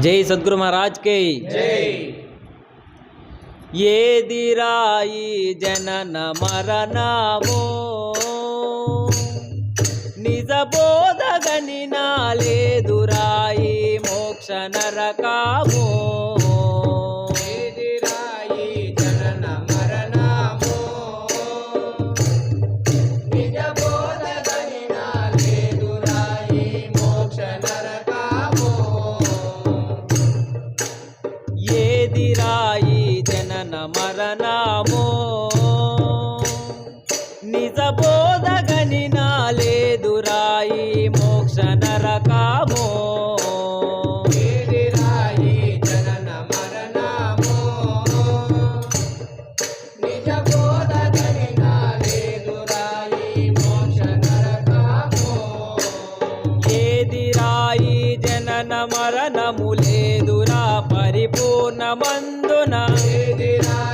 జై సద్గురు మహారాజ్ కే. ఏది రాయి జనన మరణము? నిజ బోధగని నా లేదు రాయి మోక్ష నరకామో? మరణమో. నిజబో did I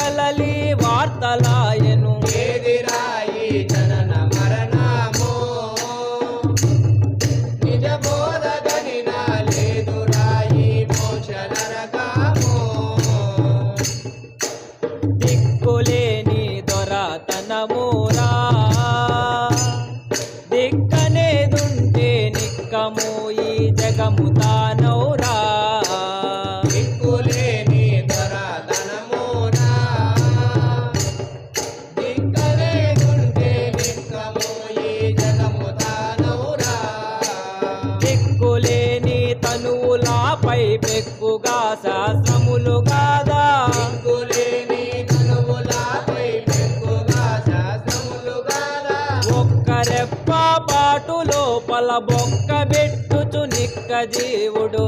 కలలి వార్తలాయను. ఏదిరాయి జనన మరణము? నిజ బోధ గనిన లేదురాయి మోక్ష నరకము? దిక్కులేని దొరతనమురా ఎక్కుగా శాస్త్రములు కాదా? దిక్కులేని పాటు లోపల బొక్క పెట్టుచు నిక్క జీవుడు.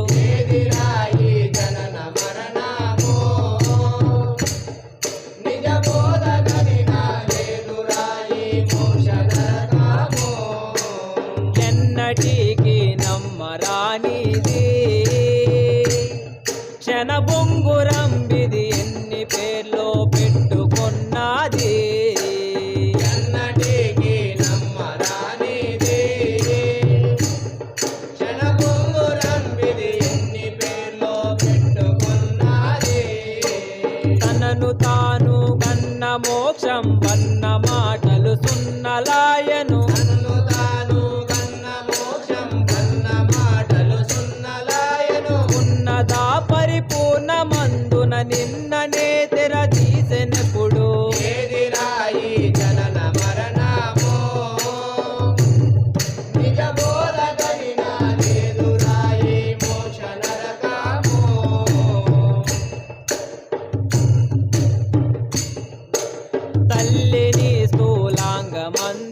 బొంగుర చల్లని స్థూలాంగమంత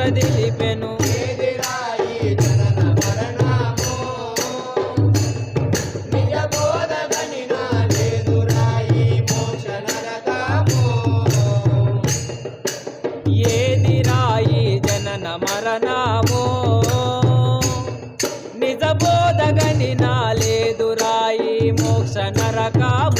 బాట దిలిపెను ఏది రాయి నా లేదు రాయి మోక్ష నరకాము?